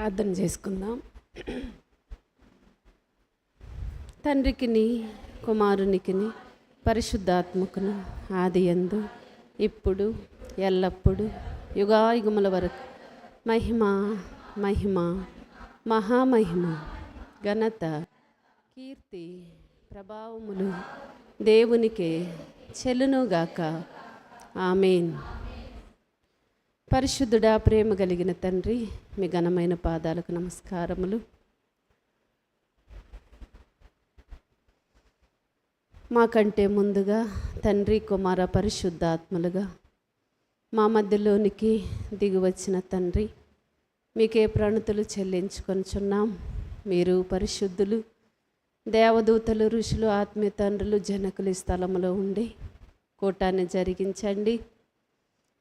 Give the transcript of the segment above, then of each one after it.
ప్రార్థన చేసుకుందాం. తండ్రికిని కుమారునికిని పరిశుద్ధాత్మకును ఆది ఎందు ఇప్పుడు ఎల్లప్పుడు యుగాయుగముల వరకు మహిమ మహిమ మహామహిమ ఘనత కీర్తి ప్రభావములు దేవునికే చెల్లునుగాక. ఆమెన్. పరిశుద్ధుడా ప్రేమ కలిగిన తండ్రి మీ ఘనమైన పాదాలకు నమస్కారములు. మాకంటే ముందుగా తండ్రి కుమార పరిశుద్ధాత్ములుగా మా మధ్యలోనికి దిగివచ్చిన తండ్రి మీకే ప్రణతులు చెల్లించుకొనిచున్నాం. మీరు పరిశుద్ధులు దేవదూతలు ఋషులు ఆత్మీయ తండ్రులు జనకులు స్థలంలో ఉండి కూటాన్ని జరిగించండి.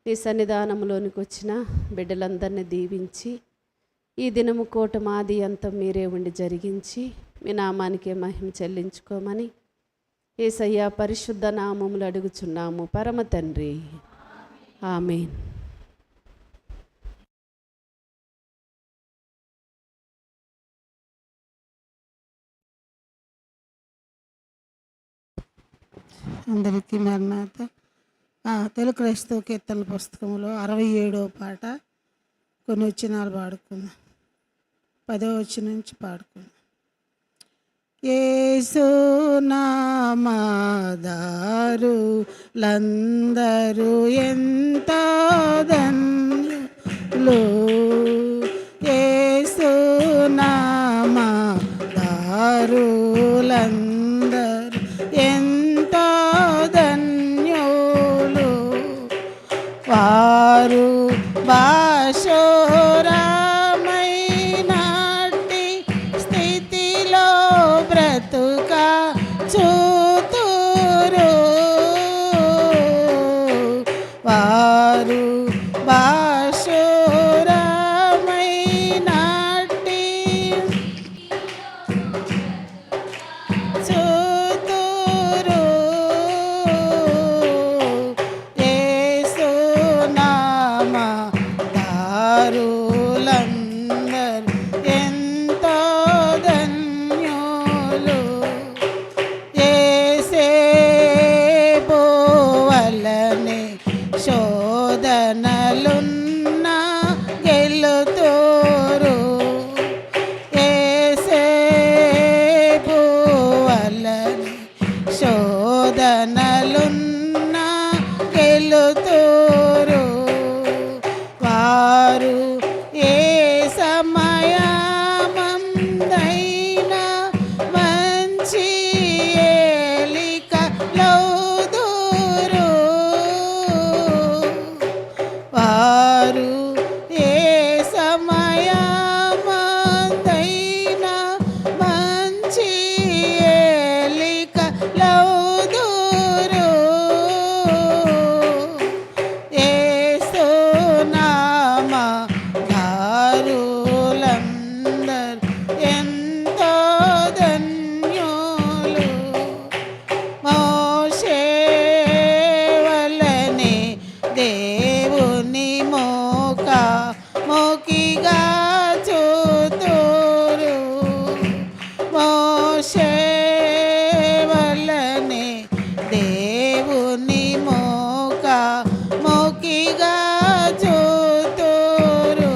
నీ సన్నిధానంలోనికి వచ్చిన బిడ్డలందరినీ దీవించి ఈ దినము కోట మాది అంతం మీరే ఉండి జరిగించి మీ నామానికే మహిమ చెల్లించుకోమని ఏసయ్య పరిశుద్ధ నామములు అడుగుచున్నాము. పరమ తండ్రి. ఆమెన్. అందరికీ మరణాత తెలుగు క్రైస్తవ కీర్తన పుస్తకంలో అరవై ఏడవ పాట కొన్ని వచ్చినాలు పాడుకుందాం. పదో వచ్చి నుంచి పాడుకుందాం. ఏసు లందరూ ఎంత ధన్యులు? ఏసు నామాదారులందరూ ఎంత మోషే దేవుని మోక మోకిగా చూతురు.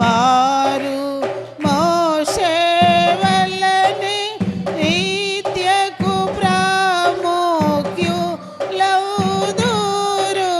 వారు మోషే నిత్యకు ప్రాముఖ్యు లౌదురు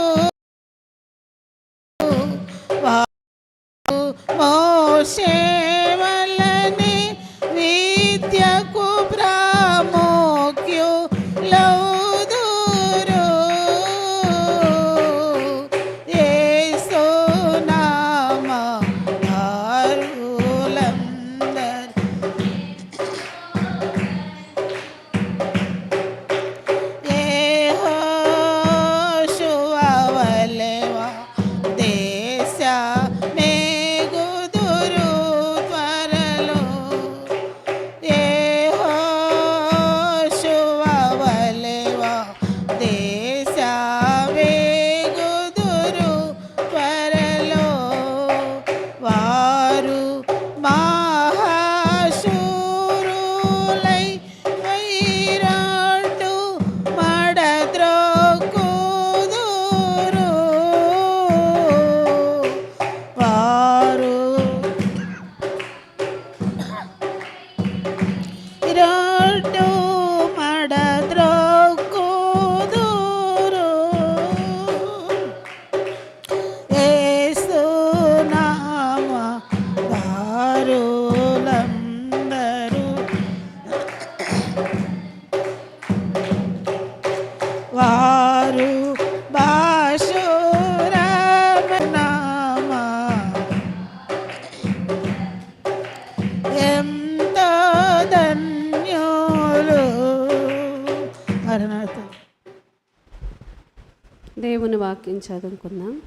దేవుని వాక్యం చదువుకుందాం.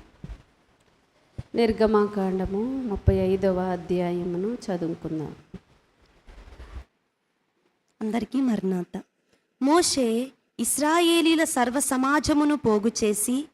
నిర్గమాకాండము ముప్పై ఐదవ అధ్యాయమును చదువుకుందాం. అందరికీ మరణాత. మోషే ఇస్రాయేలీల సర్వ సమాజమును పోగు చేసి